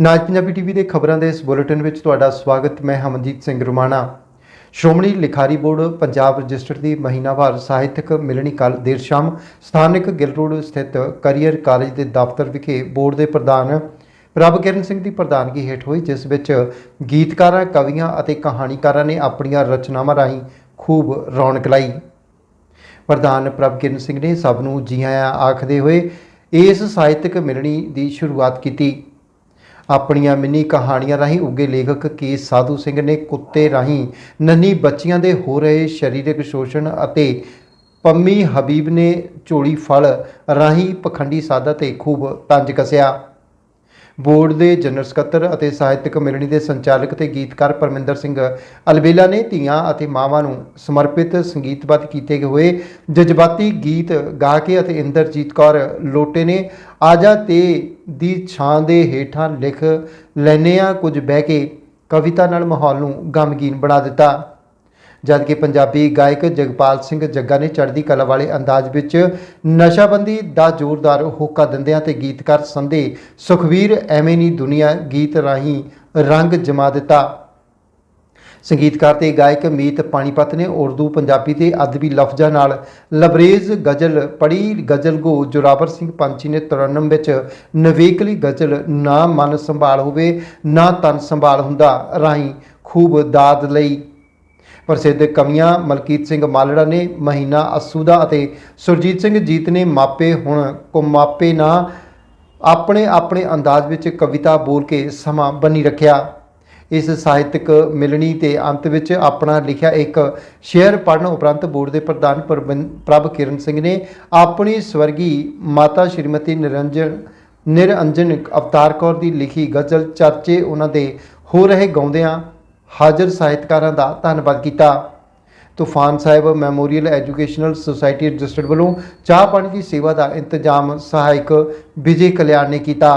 ਨਾਜ Punjabi TV ਦੇ ਖਬਰਾਂ ਦੇ ਇਸ ਬੁਲੇਟਿਨ ਵਿੱਚ ਤੁਹਾਡਾ ਸਵਾਗਤ, ਮੈਂ ਹਮਨਜੀਤ ਸਿੰਘ ਰੁਮਾਣਾ। ਸ਼੍ਰੋਮਣੀ ਲਿਖਾਰੀ ਬੋਰਡ, ਪੰਜਾਬ ਰਜਿਸਟਰ ਦੀ ਮਹੀਨਾਵਾਰ ਸਾਹਿਤਕ ਮਿਲਣੀ ਕੱਲ ਦੇਰ ਸ਼ਾਮ ਸਥਾਨਕ ਗਿੱਲ ਰੋਡ ਸਥਿਤ ਕਰੀਅਰ ਕਾਲਜ ਦੇ ਦਫ਼ਤਰ ਵਿਖੇ ਬੋਰਡ ਦੇ ਪ੍ਰਧਾਨ ਪ੍ਰਭਕਿਰਨ ਸਿੰਘ ਦੀ ਪ੍ਰਧਾਨਗੀ ਹੇਠ ਹੋਈ, ਜਿਸ ਵਿੱਚ ਗੀਤਕਾਰਾਂ, ਕਵੀਆਂ ਅਤੇ ਕਹਾਣੀਕਾਰਾਂ ਨੇ ਆਪਣੀਆਂ ਰਚਨਾਵਾਂ ਰਾਹੀਂ ਖੂਬ ਰੌਣਕ ਲਾਈ। ਪ੍ਰਧਾਨ ਪ੍ਰਭਕਿਰਨ ਸਿੰਘ ਨੇ ਸਭ ਨੂੰ ਜੀ ਆਇਆਂ ਆਖਦੇ ਹੋਏ ਇਸ ਸਾਹਿਤਕ ਮਿਲਣੀ ਦੀ ਸ਼ੁਰੂਆਤ ਕੀਤੀ। ਆਪਣੀਆਂ ਮਿੰਨੀ ਕਹਾਣੀਆਂ ਰਾਹੀਂ ਉੱਗੇ ਲੇਖਕ ਕੇ ਸਾਧੂ ਸਿੰਘ ਨੇ ਕੁੱਤੇ ਰਾਹੀਂ ਨੰਨੀ ਬੱਚੀਆਂ ਦੇ ਹੋ ਰਹੇ ਸਰੀਰਕ ਸ਼ੋਸ਼ਣ ਅਤੇ ਪੰਮੀ ਹਬੀਬ ਨੇ ਝੋਲੀ ਫਲ ਰਾਹੀਂ ਪਖੰਡੀ ਸਾਦਾ ਤੇ ਖੂਬ ਤੰਜ ਕਸਿਆ। ਬੋਰਡ ਦੇ ਜਨਰਲ ਸਕੱਤਰ ਅਤੇ ਸਾਹਿਤਕ ਮਿਲਣੀ ਦੇ ਸੰਚਾਲਕ ਤੇ ਗੀਤਕਾਰ ਪਰਮਿੰਦਰ ਸਿੰਘ ਅਲਬੇਲਾ ਨੇ ਧੀਆਂ ਅਤੇ ਮਾਵਾਂ ਨੂੰ ਸਮਰਪਿਤ ਸੰਗੀਤਬੱਧ ਕੀਤੇ ਹੋਏ ਜਜ਼ਬਾਤੀ ਗੀਤ ਗਾ ਕੇ ਅਤੇ ਇੰਦਰਜੀਤ ਕੌਰ ਲੋਟੇ ਨੇ ਆਜਾ ਤੇ ਦੀ ਛਾਂ ਦੇ ਹੇਠਾਂ ਲਿਖ ਲੈਨੇ ਆ ਕੁਝ ਬਹਿ ਕੇ ਕਵਿਤਾ ਨਾਲ ਮਾਹੌਲ ਨੂੰ ਗਮਗੀਨ ਬਣਾ ਦਿੱਤਾ। ਜਦਕਿ ਪੰਜਾਬੀ ਗਾਇਕ ਜਗਪਾਲ ਸਿੰਘ ਜੱਗਾ ਨੇ ਚੜ੍ਹਦੀ ਕਲਾ ਵਾਲੇ ਅੰਦਾਜ਼ ਵਿੱਚ ਨਸ਼ਾਬੰਦੀ ਦਾ ਜ਼ੋਰਦਾਰ ਹੋਕਾ ਦਿੰਦਿਆਂ ਤੇ ਗੀਤਕਾਰ ਸੰਦੇ ਸੁਖਵੀਰ ਐਵੇਂ ਨਹੀਂ ਦੁਨੀਆ ਗੀਤ ਰਾਹੀਂ ਰੰਗ ਜਮਾ ਦਿੱਤਾ। ਸੰਗੀਤਕਾਰ ਤੇ ਗਾਇਕ ਮੀਤ ਪਾਣੀਪਤ ਨੇ ਉਰਦੂ, ਪੰਜਾਬੀ ਤੇ ਅਦਬੀ ਲਫ਼ਜ਼ਾਂ ਨਾਲ ਲਬਰੇਜ਼ ਗਜ਼ਲ ਪੜੀ ਗਜ਼ਲ ਗੋ ਜੋਰਾਵਰ ਸਿੰਘ ਪੰਚੀ ਨੇ ਤਰਨਮ ਵਿੱਚ ਨਵੇਕਲੀ ਗਜ਼ਲ ਨਾ ਮਨ ਸੰਭਾਲ ਹੋਵੇ, ਨਾ ਤਨ ਸੰਭਾਲ ਹੁੰਦਾ, ਰਾਹੀਂ ਖੂਬ ਦਾਦ ਲਈ। ਪ੍ਰਸਿੱਧ ਕਵੀਆਂ ਮਲਕੀਤ ਸਿੰਘ ਮਾਲੜਾ ਨੇ ਮਹੀਨਾ ਅਸੂਦਾ ਅਤੇ ਸੁਰਜੀਤ ਸਿੰਘ ਜੀਤ ਨੇ ਮਾਪੇ ਹੁਣ ਕੁਮਾਪੇ ਨਾ, ਆਪਣੇ ਆਪਣੇ ਅੰਦਾਜ਼ ਵਿੱਚ ਕਵਿਤਾ ਬੋਲ ਕੇ ਸਮਾਂ ਬੰਨੀ ਰੱਖਿਆ। ਇਸ ਸਾਹਿਤਕ ਮਿਲਣੀ ਤੇ ਅੰਤ ਵਿੱਚ ਆਪਣਾ ਲਿਖਿਆ ਇੱਕ ਸ਼ੇਅਰ ਪੜ੍ਹਨ ਉਪਰੰਤ ਬੋਰਡ ਦੇ ਪ੍ਰਧਾਨ ਪ੍ਰਬੰ- ਪ੍ਰਭ ਕਿਰਨ ਸਿੰਘ ਨੇ ਆਪਣੀ ਸਵਰਗੀ ਮਾਤਾ ਸ਼੍ਰੀਮਤੀ ਨਿਰੰਜਨ ਨਿਰੰਜਨ ਅਵਤਾਰ ਕੌਰ ਦੀ ਲਿਖੀ ਗਜ਼ਲ ਚਰਚੇ ਉਹਨਾਂ ਦੇ ਹੋ ਰਹੇ ਗਾਉਂਦਿਆਂ ਹਾਜ਼ਰ ਸਾਹਿਤਕਾਰਾਂ ਦਾ ਧੰਨਵਾਦ ਕੀਤਾ। Toofan Sahib memorial educational society registered ਵੱਲੋਂ ਚਾਹ ਪਾਣੀ ਦੀ ਸੇਵਾ ਦਾ ਇੰਤਜ਼ਾਮ ਸਹਾਇਕ ਵਿਜੇ ਕਲਿਆਣ ਨੇ ਕੀਤਾ।